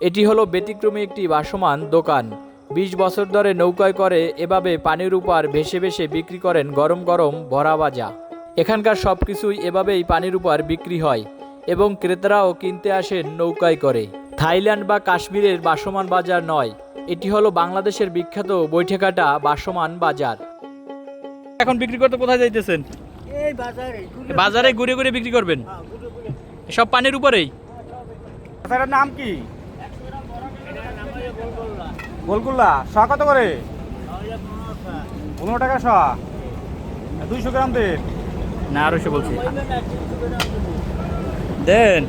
এটি হলো ব্যতিক্রমী একটি ভাসমান দোকান। বিশ বছর ধরে নৌকায় করে এভাবে পানির উপর ভেসে ভেসে বিক্রি করেন গরম গরম ভরা ভাজা। এখানকার সব কিছুই এভাবেই পানির উপর বিক্রি হয় এবং ক্রেতারাও কিনতে আসেন নৌকায় করে। থাইল্যান্ড বা কাশ্মীরের বাসমান বাজার নয় এটি হলো বাংলাদেশের বিখ্যাত বৈঠেকাটা বাসমান বাজার। এখন বিক্রি করতে কোথায় যাইতেছেন? এই বাজারে বাজারে ঘুরে ঘুরে বিক্রি করবেন? সব পানির উপরেই? নাম কি? গোলগুল্লা। শ কত করে? পনেরো টাকা শ। দুইশো গ্রাম দেন। না আরও সে বলছি দেন।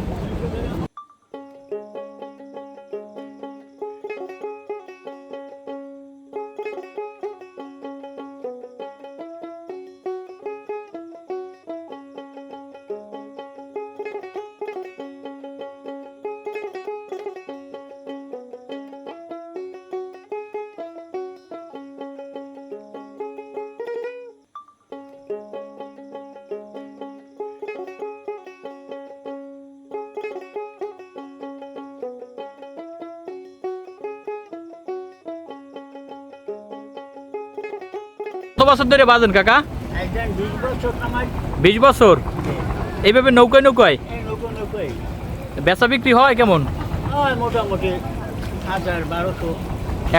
বছর ধরে বাজেন কাকা? বিশ বছর এইভাবে নৌকায় নৌকায়? বেচা বিক্রি হয় কেমন? মোটামুটি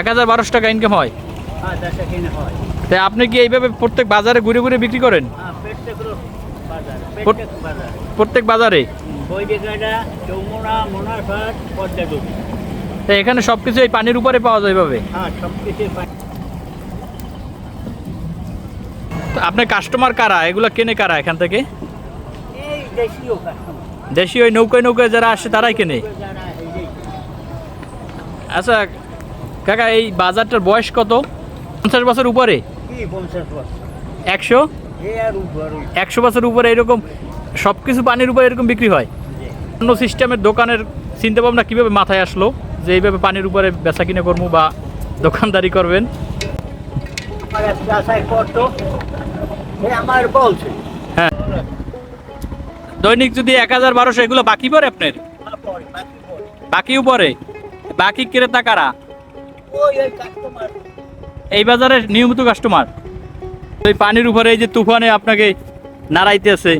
এক হাজার বারোশো টাকা ইনকাম হয়। হ্যাঁ হয়। তাই আপনি কি এইভাবে প্রত্যেক বাজারে ঘুরে ঘুরে বিক্রি করেন? হ্যাঁ প্রত্যেক বাজার এখানে সব কিছু এই পানির উপরে পাওয়া যায় এভাবে? আপনার কাস্টমার কারা? এগুলো কেনে কারা এখান থেকে? দেশীয় দেশি ওই নৌকায় নৌকায় যারা আসে তারাই কেনে? আচ্ছা কাকা এই বাজারটার বয়স কত? পঞ্চাশ বছর উপরে? একশো? একশো বছর উপরে এরকম সব কিছু পানির উপরে এরকম বিক্রি হয়? অন্য সিস্টেমের দোকানের চিন্তা ভাবনা কীভাবে মাথায় আসলো যে এইভাবে পানির উপরে বেচা কিনে করব বা দোকানদারি করবেন? আমার এক চাষাই করতো সে আমার বলছে। হ্যাঁ। দৈনিক যদি এক হাজার বারোশো এগুলো বাকি পড়ে আপনার? বাকিও পরে, বাকি উপরে? বাকি ক্রেতা কারা? এই বাজারের নিয়মিত কাস্টমার ওই পানির উপরে এই যে তুফানে আপনাকে নাড়াইতেছে।